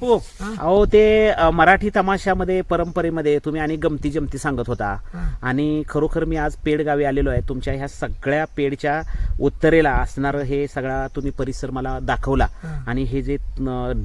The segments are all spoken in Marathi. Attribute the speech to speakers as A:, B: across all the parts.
A: हो. अहो ते अ, मराठी तमाशामध्ये परंपरेमध्ये तुम्ही आणि गमती जमती सांगत होता. आणि खरोखर मी आज पेड गावी आलेलो आहे. तुमच्या ह्या सगळ्या पेडच्या उत्तरेला असणारं हे सगळा तुम्ही परिसर मला दाखवला. आणि हे जे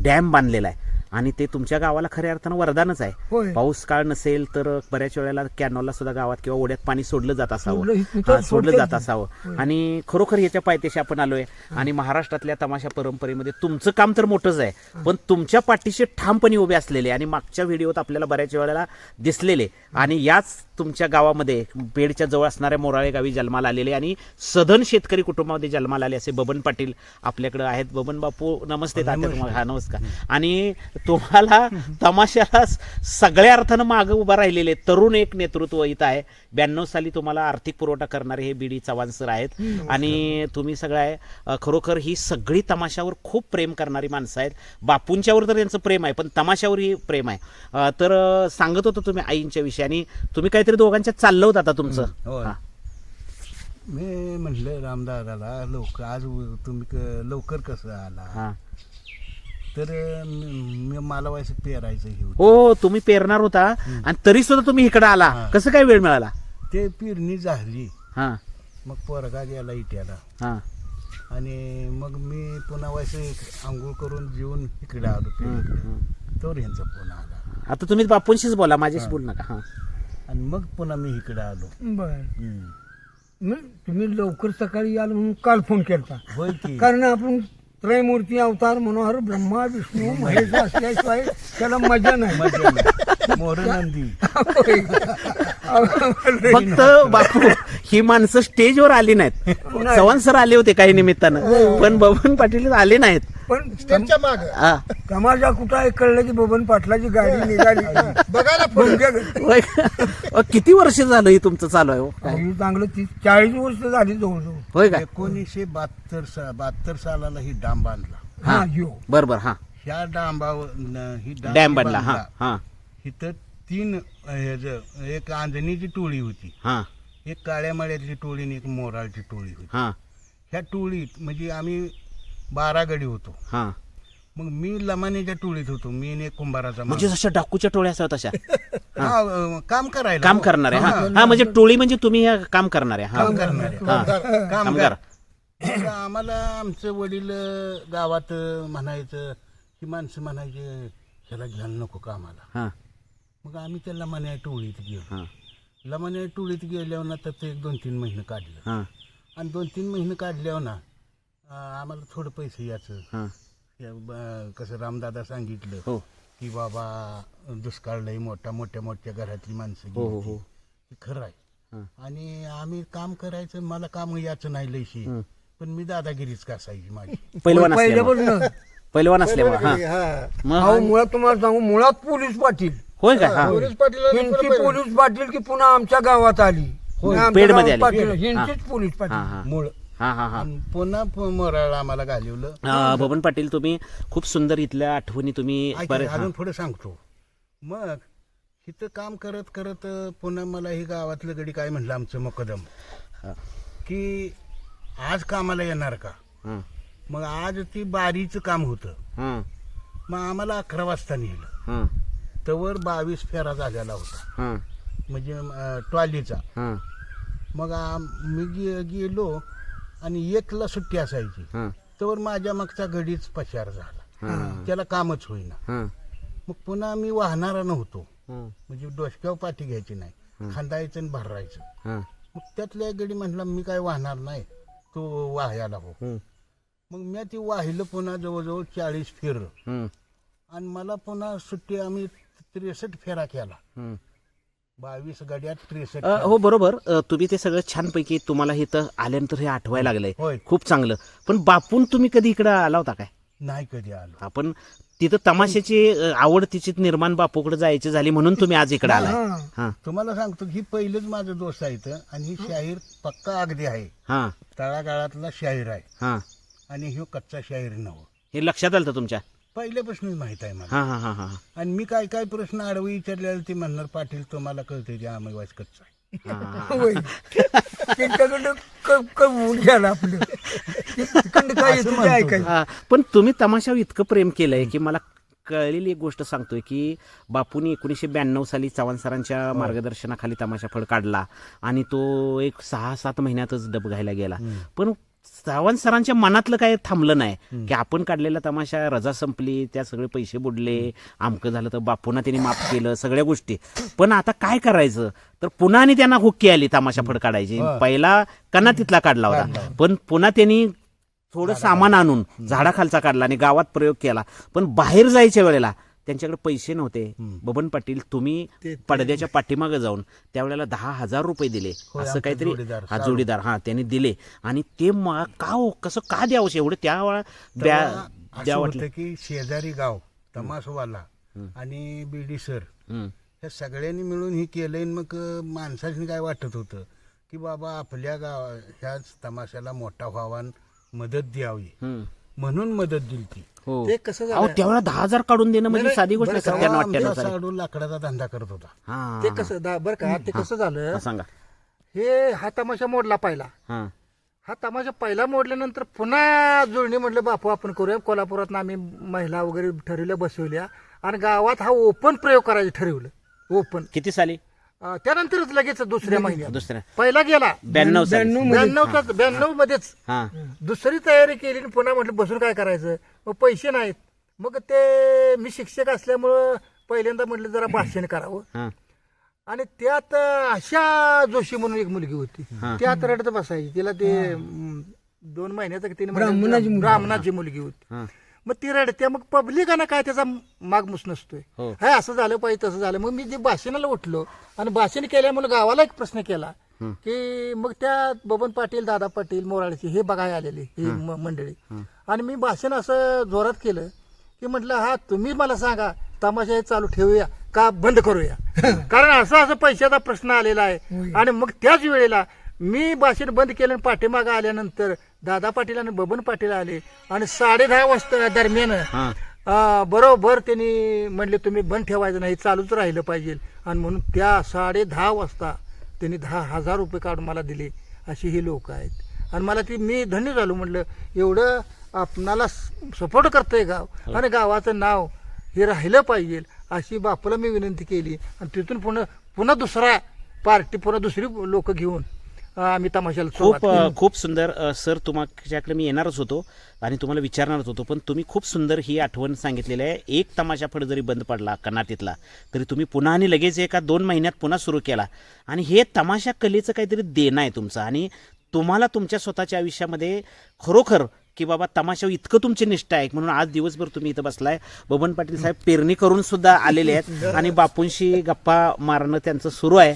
A: डॅम बांधलेला आहे आणि ते तुमच्या गावाला खऱ्या अर्थानं वरदानच आहे.
B: होय.
A: पाऊस काळ नसेल तर बऱ्याच वेळेला कॅनॉलला सुद्धा गावात किंवा ओढ्यात पाणी सोडलं जात
B: सोडलं,
A: असावं हा, सोडलं
B: सोडतेच
A: जात. असावं. आणि खरोखर याच्या पायथ्याशी आपण आलोय. आणि महाराष्ट्रातल्या तमाशा परंपरेमध्ये तुमचं काम तर मोठंच आहे पण तुमच्या पाठीशी ठामपणे उभे असलेले आणि मागच्या व्हिडिओत आपल्याला बऱ्याच वेळेला दिसलेले. आणि याच तुमच्या गावामध्ये पेडच्या जवळ असणाऱ्या मोराळे गावी जन्माला आलेले आणि सधन शेतकरी कुटुंबामध्ये जन्माला आले असे बबन पाटील आपल्याकडे आहेत. बबन बापू नमस्ते तात्या तुम्हाला. हा नमस्कार. आणि तुम्हाला तमाशाला सगळ्या अर्थानं मागं उभा राहिलेले तरुण एक नेतृत्व इथं आहे. ब्याण्णव साली तुम्हाला आर्थिक पुरवठा करणारे हे बीडी चव्हाण सर आहेत. आणि तुम्ही सगळं आहे अ, खरोखर ही सगळी तमाशावर खूप प्रेम करणारी माणसं आहेत. बापूंच्यावर तर त्यांचं प्रेम आहे पण तमाशावरही प्रेम आहे. तर सांगत होतो तुम्ही आईंच्या विषयी आणि तुम्ही काहीतरी दोघांच्या चाललं होतं आता तुमचं.
C: होय.
A: हा.
C: मी म्हणलं रामदादाला लवकर आज उ- तुम्ही क- लवकर कसं आला?
A: हा.
C: तर मी मी- मला व्हायचं पेरायचं हे होतं.
A: हो तुम्ही पेरणार होता आणि तरी सुद्धा तुम्ही इकडे आला.
C: हा.
A: कसं काय वेळ मिळाला?
C: ते पेरणी झाली.
A: हा.
C: मग पोरगा गेला इट्याला.
A: हा.
C: आणि मग मी पुन्हा व्हायचं आंघोळ करून जेवून इकडे आलो तर ह्यांचा फोन आला.
A: आता तुम्ही बापूंशीच बोला माझ्याशी बोलू नका. हा.
C: आणि मग पुन्हा मी इकडे आलो.
B: बर.
C: हम्म.
B: तुम्ही लवकर सकाळी याल म्हणून काल फोन केला
C: होय की.
B: कारण आपण त्रयमूर्ती अवतार मनोहर ब्रह्मा विष्णू महेश असल्याशिवाय त्याला मजा नाही.
C: मजा नाही. मोर नंदी
A: फक्त बापू. ही माणसं स्टेजवर आली नाहीत. चव्हाण सर आले होते काही निमित्तानं. पण बबन पाटील आले नाहीत.
B: पण
D: त्यांच्या माग.
A: हा.
B: समाजा कुठं आहे कळलं की बबन पाटलाची गाडी निघाली? भुंग्या घरी.
A: होय किती वर्ष झालं ही तुमचं चालू आहे हो? काय?
B: ही चांगलं तीस चाळीस वर्ष झाली जवळजवळ.
A: होय का?
C: एकोणीसशे बहात्तर सा बहात्तर सालाला ही डाम बांधला.
B: हा. यो.
A: बर बर हा.
C: ह्या डांबावर न- ही डाम
A: डॅम बनला हा हा.
C: इथं तीन अ, एक आंधणीची टोळी होती.
A: हा.
C: एक काळ्या माळ्याची टोळी आणि एक मोराळची टोळी होती.
A: हा.
C: ह्या टोळीत म्हणजे आम्ही बारा गडी होतो.
A: हा.
C: मग मी लमानीच्या टोळीत होतो मी आणि एक कुंभाराचा
A: म्हणजे
C: माणूस.
A: जशा डाकूच्या टोळ्या असतात तशा.
C: हा, अ, काम करायला.
A: काम. करणारे हा.
C: हा,
A: म्हणजे टोळी म्हणजे तुम्ही काम करणारे हा.
C: काम करणारे.
A: हा.
C: कामगार
A: कामगार
C: मग आम्हाला आमचं वडील अ, गावात अ, म्हणायचं ही माणसं म्हणायचे ह्याला घ्यायला नको कामाला
A: हा.
C: मग आम्ही त्या लमान्या टोळीत गेलो.
A: हा.
C: लमान्या टोळीत गेल्यावर ना तर ते एक दोन तीन महिने काढलं.
A: हा.
C: आणि दोन तीन महिने काढल्यावर ना अं, आम्हाला थोडं पैसे याचं
A: हा.
C: या ब- कसं रामदादा सांगितलं
A: हो.
C: की बाबा दुष्काळ लई मोठा मोठ्या मोठ्या घरातली माणसं
A: हो, हो,
C: गेली
A: हो.
C: ती खरं आहे.
A: हा.
C: आणि आम्ही काम करायचं मला काम याचं नाही लयशी
A: हं.
C: पण मी दादागिरीच कसायची माझी.
A: पैलवान असल्यामुळे.
B: पहिल्यापासून
A: पैलवान असल्यामुळे हा.
D: हा
A: मग
B: अहो मुळात तुम्हाला सांगू मुळात पोलीस पाटील.
A: होय का हा
D: पोलीस पाटील आणि
B: हिंची
D: पुन्हा
B: पोलीस पाटील की पुन्हा आमच्या गावात आली. आमच्या
A: पेडमध्ये
B: गावात
A: आली.
B: पाटील. हिंचीच पोलीस
A: हा
B: पाटील.
A: हा.
C: मूळ.
A: हा हा हा.
C: आणि पुन्हा प- मोराळला आम्हाला घालवलं.
A: अ, बबन पाटील तुम्ही खूप सुंदर इथल्या आठवणी तुम्ही
C: ऐका,
A: बरे- हा.
C: अजून पुढे सांगतो. मग इथं काम करत करत अं, पुन्हा मला ही गावातलं गडी काय म्हणलं आमचं मुकदम?
A: हा.
C: की आज कामाला येणार का?
A: हा.
C: मग आज ती बारीचं काम होतं.
A: हा.
C: मग आम्हाला अकरा वाजता नेलं.
A: हा.
C: तवर बावीस फेरा झालेला होता
A: हा.
C: म्हणजे अं, ट्रॉलीचा
A: हा.
C: मग आम- मी गे गेलो आणि एकला सुट्टी असायची
A: हा.
C: तवर माझ्या मागचा गडीच पशार झाला. त्याला कामच होईना
A: हा.
C: मग पुन्हा मी वाहणारा नव्हतो
A: हा.
C: म्हणजे डोसक्यावर पाठी घ्यायची नाही खांदायचं आणि भरायचं
A: हा.
C: मग त्यातल्या एक गडी म्हटलं मी काय वाहणार नाही तो वाहायला हो
A: हम्म.
C: मग मी ती वाहिलं पुन्हा जवळजवळ चाळीस फेर
A: हम्म.
C: आणि मला पुन्हा सुट्टी आम्ही त्रेसष्ट फेरा केला.
A: हम्म.
C: बावीस गड्यात त्रेसष्ट
A: अ, हो बरोबर. अ, तुम्ही ते सगळं छानपैकी तुम्हाला इथं आल्यानंतर हे आठवायला लागलंय.
C: होय.
A: खूप चांगलं. पण बापून तुम्ही कधी इकडं आला होता काय?
C: नाही कधी आलो.
A: आपण तिथं तमाशाची अ, आवड तिची निर्माण बापूकडे जायची झाली म्हणून तुम्ही आज इकडे आलाय.
B: हा.
A: हा.
C: तुम्हाला सांगतो ही पहिलंच माझं दोस्त आहे इथं आणि ही शाहीर पक्का अगदी आहे.
A: हा.
C: तळागाळातला शाहीर आहे.
A: हा.
C: आणि ह्यो कच्चा शाहीर नव्ह.
A: हे लक्षात आलं तुमच्या?
C: पहिल्यापासूनच माहीत आहे मला.
A: हा हा हा हा. हा.
C: आणि मी काय काय प्रश्न आडवे विचारले ते म्हणणार पाटील तुम्हाला कळते ते आम्ही वाच कच्चा आहे.
A: हा.
B: होय. त्यांच्याकडं क- कमवून घ्यायला आपलं. तिकडं काय येतं ते ऐकायचं.
A: हा, पण तुम्ही तमाशावर इतकं प्रेम केलंय की मला कळलेली एक गोष्ट सांगतोय की बापूंनी एकोणीसशे ब्याण्णव साली चव्हाण सरांच्या मार्गदर्शनाखाली तमाशा फळ काढला आणि तो एक सहा सात महिन्यातच डब घायला गेला. पण चव्हाण सरांच्या मनातलं काय थांबलं नाही की आपण काढलेला तमाशा रजा संपली त्या सगळे पैसे बुडले आमकं झालं तर बापूंना त्यांनी माफ केलं सगळ्या गोष्टी. पण आता काय करायचं? तर पुन्हा आणि त्यांना हुक्की आली तमाशा फड काढायची. पहिला कन्नातीतला काढला होता. पण पुन्हा त्यांनी थोडं सामान आणून झाडाखालचा काढला आणि गावात प्रयोग केला. पण बाहेर जायच्या वेळेला त्यांच्याकडे पैसे नव्हते. बबन पाटील तुम्ही पडद्याच्या पाठीमागे जाऊन त्यावेळेला दहा हजार रुपये दिले. असं काहीतरी हा जोडीदार. हा त्यांनी दिले. आणि ते का हो कसं का द्यावं एवढं? त्या द्या वाटलं
C: की शेजारी गाव तमासवाला आणि बीडी सर. ह्या सगळ्यांनी मिळून हे केलंय आणि मग माणसाने काय वाटत होतं? की बाबा आपल्या गाव ह्याच तमाशाला मोठा व्हावा मदत द्यावी. म्हणून मदत दिली ती.
A: हो.
B: ते कसं
A: अहो
B: झालं?
A: त्यावेळेला दहा हजार काढून देणं म्हणजे साधी गोष्ट नाही, सत्त्याण्णव अठ्ठ्याण्णव
C: आमचा
A: साली.
C: साडू लाकडाचा धंदा करत होता.
A: हा.
B: ते कसं दा- बरं का ते कसं झालं?
A: हा, सांगा.
B: हे हा तमाशा मोडला पहिला.
A: हा.
B: हा तमाशा पहिला मोडल्यानंतर पुन्हा जुळणी म्हटलं बापू आपण करूया. कोल्हापुरात आम्ही महिला वगैरे ठरवल्या बसवल्या. आणि गावात हा ओपन प्रयोग करायचं ठरवलं. ओपन
A: किती साली?
B: त्यानंतरच लगेच दुसऱ्या महिन्यात.
A: दुसऱ्या.
B: पहिला गेला.
A: ब्याण्णव साली.
B: ब्याण्णव ब्याण्णव मध्येच
A: हा.
B: दुसरी तयारी केली आणि पुन्हा म्हटलं बसून काय करायचं? मग पैसे नाहीत. मग ते मी शिक्षक असल्यामुळं पहिल्यांदा म्हटलं जरा भाषण करावं.
A: हा.
B: आणि त्यात आशा जोशी म्हणून एक मुलगी होती. त्यात रडत बसायची. तिला ते अं, दोन महिन्याचं तीन महिन्याचं ब्राह्मणाची मुलगी होती.
A: हा.
B: मग ती रडते मग पब्लिकांना काय त्याचा मागमूस नसतोय.
A: हो.
B: असं झालं पाहिजे तसं झालं. मग मी जे भाषणाला उठलो आणि भाषण केल्यामुळे गावाला एक प्रश्न केला की मग त्या बबन पाटील दादा पाटील मोराळचे हे बघायला आलेले ही म- मंडळी. आणि मी भाषण असं जोरात केलं की म्हटलं हा तुम्ही मला सांगा तमाशा हे चालू ठेवूया का बंद करूया? कारण असं असं पैशाचा प्रश्न आलेला आहे. आणि मग त्याच वेळेला मी भाषण बंद केलं आणि पाठीमागं आल्यानंतर दादा पाटील आणि बबन पाटील आले आणि साडे दहा वाजता दरम्यान
A: हा.
B: बरोबर त्यांनी म्हणले तुम्ही बंद ठेवायचं नाही चालूच राहिलं पाहिजे. आणि म्हणून त्या साडे दहा वाजता त्यांनी दहा हजार रुपये काढून मला दिले अशी ही लोक आहेत. आणि मला ती मी धन्य झालो म्हटलं एवढं आपणाला सपोर्ट करतंय गाव आणि गावाचं नाव हे राहिलं पाहिजे अशी बापूला मी विनंती केली. आणि तिथून पुन्हा पुन्हा दुसरा पार्टी पुन्हा दुसरी लोक घेऊन आम्ही तमाशाला सुरुवात
A: खूप
B: केली.
A: खूप सुंदर अ, सर तुमच्याकडे मी येणारच होतो आणि तुम्हाला विचारणारच होतो पण तुम्ही खूप सुंदर ही आठवण सांगितलेली आहे. एक तमाशा फड जरी बंद पडला कर्नाटीतला तरी तुम्ही पुन्हा आणि लगेच एका दोन महिन्यात पुन्हा सुरू केला. आणि हे तमाशा कलेचं काहीतरी देणं आहे तुमचं. आणि तुम्हाला तुमच्या स्वतःच्या आयुष्यामध्ये खरोखर की बाबा तमाशा इतकं तुमची निष्ठा आहे म्हणून आज दिवसभर तुम्ही इथं बसलाय. बबन पाटील साहेब पेरणी करून सुद्धा आलेले आहेत आणि बापूंशी गप्पा मारणं त्यांचं सुरू आहे.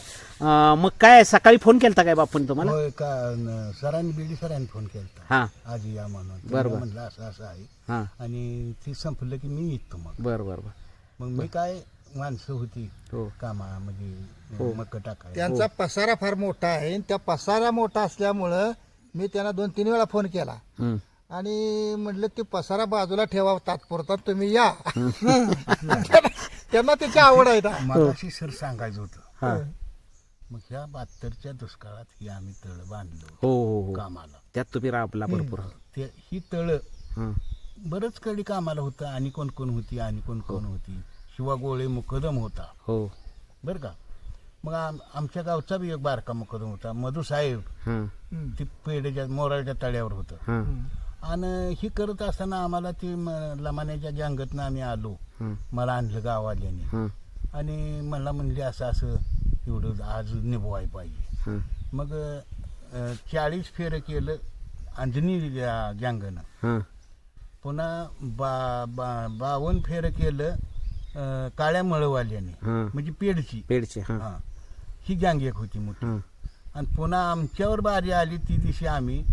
A: मग काय सकाळी फोन केलता काय बापून तुम्हाला?
C: होय का न- सरांनी बीडी सरांनी फोन केला
A: हा.
C: आज या म्हणून. त्यांनी
A: बरोबर.
C: म्हणलं असं असं आहे.
A: हा.
C: आणि ते संपलं की मी येतो मग.
A: बर बर बर.
C: मग मी काय माणसं होती
A: हो.
C: कामा म्हणजे मक टाकाय
B: त्यांचा पसारा फार मोठा आहे आणि त्या पसारा मोठा असल्यामुळं मी त्यांना दोन तीन वेळा फोन केला.
A: हम्म.
B: आणि म्हटलं ते पसारा बाजूला ठेवा तात्पुरता तुम्ही या. त्यांना त्याची आवड आहे ना.
C: मगाशी सर सांगायचं होतं.
A: हा.
C: मग ह्या बहात्तरच्या दुष्काळात ही आम्ही तळ बांधलो
A: हो हो हो.
C: कामाला.
A: त्यात तुम्ही राबला भरपूर.
C: ते ही तळ
A: हं.
C: बरंच कडी कामाला होतं. आणि कोण कोण होती आणि कोण कोण होती. शिवा गोळे मुकदम होता.
A: हो.
C: बरं का? मग आम आमच्या गावचा बी एक बारका मुकदम होता. मधू साहेब.
A: हं.
C: ती पेढेच्या मोराळच्या तळ्यावर होतं.
A: हं.
C: आणि ही करत असताना आम्हाला ती लमान्याच्या जंगतनं आम्ही आलो. मला आणलं गाववाल्याने
A: हं.
C: आणि मला म्हणले असं असं एवढं आज निभवाय पाहिजे. मग चाळीस फेरं केलं अंजनी जंगनं. पुन्हा बा बा बावन्न फेरं केलं काळ्या मळवाल्याने. म्हणजे पेडची
A: पेडचे हा
C: हा गँग एक होती मोठी. आणि पुन्हा आमच्यावर बारी आली ती दिवशी आम्ही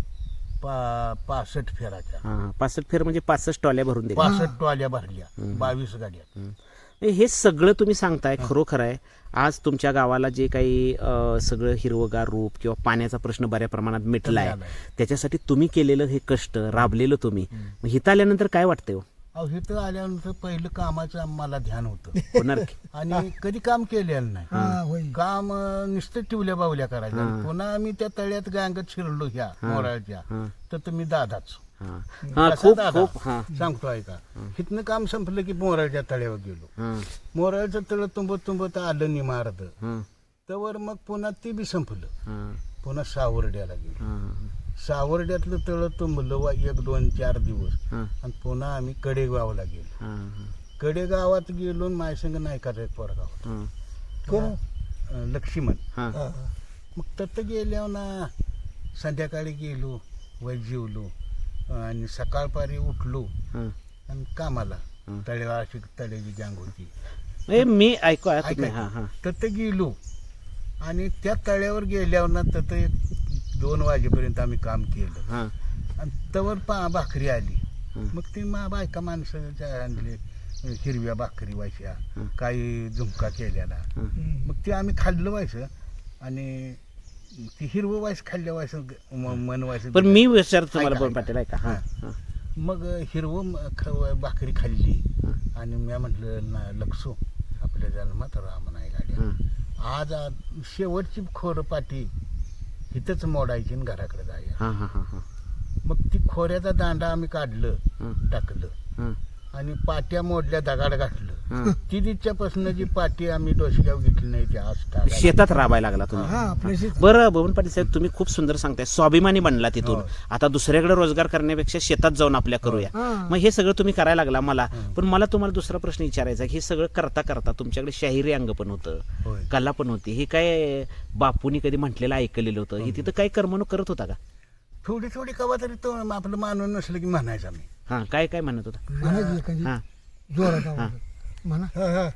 C: पा पासष्ट फेराच्या.
A: हा पासष्ट फेर म्हणजे पासष्ट टॉल्या भरून दिल्या.
C: पासष्ट टॉल्या भरल्या. बावीस गाड्या.
A: हं. हे सगळं तुम्ही सांगताय खरोखर आहे. आज तुमच्या गावाला जे काही अं, सगळं हिरवगार रूप किंवा पाण्याचा प्रश्न बऱ्या प्रमाणात मिटलाय. त्याच्यासाठी तुम्ही केलेलं हे कष्ट राबलेलं तुम्ही. मग आल्यानंतर काय वाटतंय हो?
C: अहो इथं आल्यानंतर पहिलं कामाचं आम्हाला ध्यान होतं.
A: होणार की?
C: आणि कधी काम केलेलं नाही.
B: हा, होय.
C: काम अं, नुसतं टिवल्या बावल्या करायच्या. पुन्हा आम्ही त्या तळ्यात गांगत शिरलो ह्या मोराळच्या.
A: हं.
C: तर तुम्ही दादाच.
A: हा. हा
C: कसा
A: खूप
C: दादा?
A: खूप हा.
C: सांगतो ऐका. इथनं काम संपलं की मोराळच्या तळ्यावर गेलो.
A: हा.
C: मोराळचं तळ तुंबत तुंबत आलं निमारद.
A: हा.
C: तवर मग पुन्हा ते बी संपलं.
A: हा.
C: पुन्हा सावर्ड्याला गेलो.
A: हा.
C: सावर्ड्यातलं तळ तुंबलं वा एक दोन चार दिवस.
A: हा.
C: आणि पुन्हा आम्ही कडेगावला गेलो.
A: हा
C: कडेगावात गेलो आणि माझ्या संग नाही करायचं पोरगाव.
A: हा.
B: कोण
C: अं, लक्ष्मण.
A: हा.
B: हा, हा.
C: मग तिथं गेल्यावर ना संध्याकाळी गेलो वै जेवलो आणि सकाळपारी उठलो.
A: हा.
C: आणि कामाला.
A: हं.
C: तळेवा अशी तळ्याची गँग होती.
A: ए, मी ऐकू
C: ऐका.
A: हा हा.
C: तिथं गेलो. आणि त्या तळ्यावर गेल्यावर ना तिथं एक दोन वाजेपर्यंत आम्ही काम केलं.
A: हा.
C: आणि तवर पा भाकरी आली.
A: हं.
C: मग ते मा बायका माणसाच्या आणले हिरव्या भाकरी व्हायच्या
A: हं.
C: काही झुमका केलेला. मग ते आम्ही खाल्लं व्हायचं आणि ती हिरवं व्हायचं खाल्ल्या व्हायचं म- मन व्हायचं
A: पण मी विचारतो तुम्हाला
C: ऐका,
A: बोल
C: ऐका.
A: पाटील ऐका. हा हा.
C: मग हिरवं म- ख- भाकरी खाल्ली. आणि मी म्हटलं ना लक्षो आपल्या जन्मात राम नाही गाड्या.
A: हा.
C: आज आ- शेवटची खोर पाठी इथंच मोडायची आणि घराकडे
A: हा हा हा हा.
C: मग ती खोऱ्याचा दांडा आम्ही काढलं
A: हा.
C: टाकलं.
A: हा.
C: आणि पाट्या मोडल्या दगाड घातलं. ती दिच्यापासून जी पाटी आम्ही डोसक्यावर घेतली नाही ती आज.
A: शेतात राबायला लागला तुम्ही.
B: हा आपल्या.
A: बरं बबन पाटील साहेब तुम्ही खूप सुंदर सांगताय. स्वाभिमानी बनला तिथून.
C: हो.
A: आता दुसऱ्याकडे रोजगार करण्यापेक्षा शेतात जाऊन आपल्या करूया.
B: हा.
A: मग हे सगळं तुम्ही करायला लागला मला.
C: हं.
A: पण मला तुम्हाला दुसरा प्रश्न विचारायचा आहे. हे सगळं करता करता तुमच्याकडे शाहिरी अंग पण होतं.
C: होय.
A: कला पण होती. हे काय बापूनी कधी म्हटलेलं ऐकलेलं होतं? हे तिथं काय करमणूक करत होता का?
C: थोडी थोडी कवा तरी तो आपलं मानून नसलं की म्हणायचं आम्ही.
A: हा काय काय म्हणत होता?
B: म्हणायची एखादी
A: हा.
B: जोरात आवाज. म्हणा. हा, हा.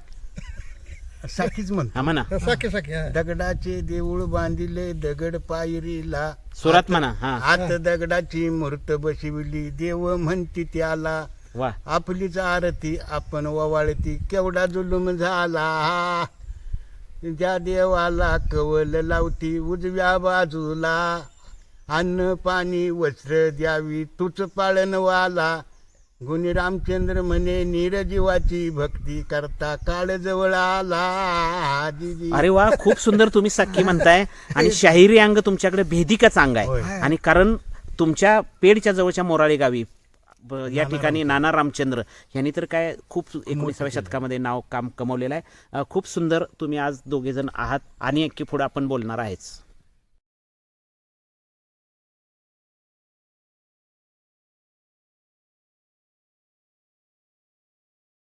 C: साखीच म्हणतो
A: हा म्हणा.
B: साखे साखे हा.
C: दगडाचे देऊळ बांधिले दगड पायरीला.
A: सुरात म्हणा हा.
C: आत दगडाची मूर्त बसविली. देव म्हणती त्याला
A: वा.
C: आपलीच आरती आपण ववाळती. केवढा जुलूम झाला. त्या देवाला कवल लावती उजव्या बाजूला. अन्न पाणी वस्त्र द्यावी. तुच पाळणवाला. गुणी रामचंद्र म्हणे निरजीवाची भक्ती करता काळ जवळ आला. दिदी.
A: अरे वा खूप सुंदर तुम्ही सख्खी म्हणताय. आणि शाहिरी अंग तुमच्याकडे भेदिकाच अंग. आहे. आणि कारण तुमच्या पेडच्या जवळच्या मोराळी गावी ब- या ठिकाणी नाना रामचंद्र यांनी तर काय खूप एकोणीसाव्या शतकामध्ये नाव काम कमवलेलं आहे. अ, खूप सुंदर तुम्ही आज दोघे जण आहात. आणि की पुढे आपण बोलणार आहेच.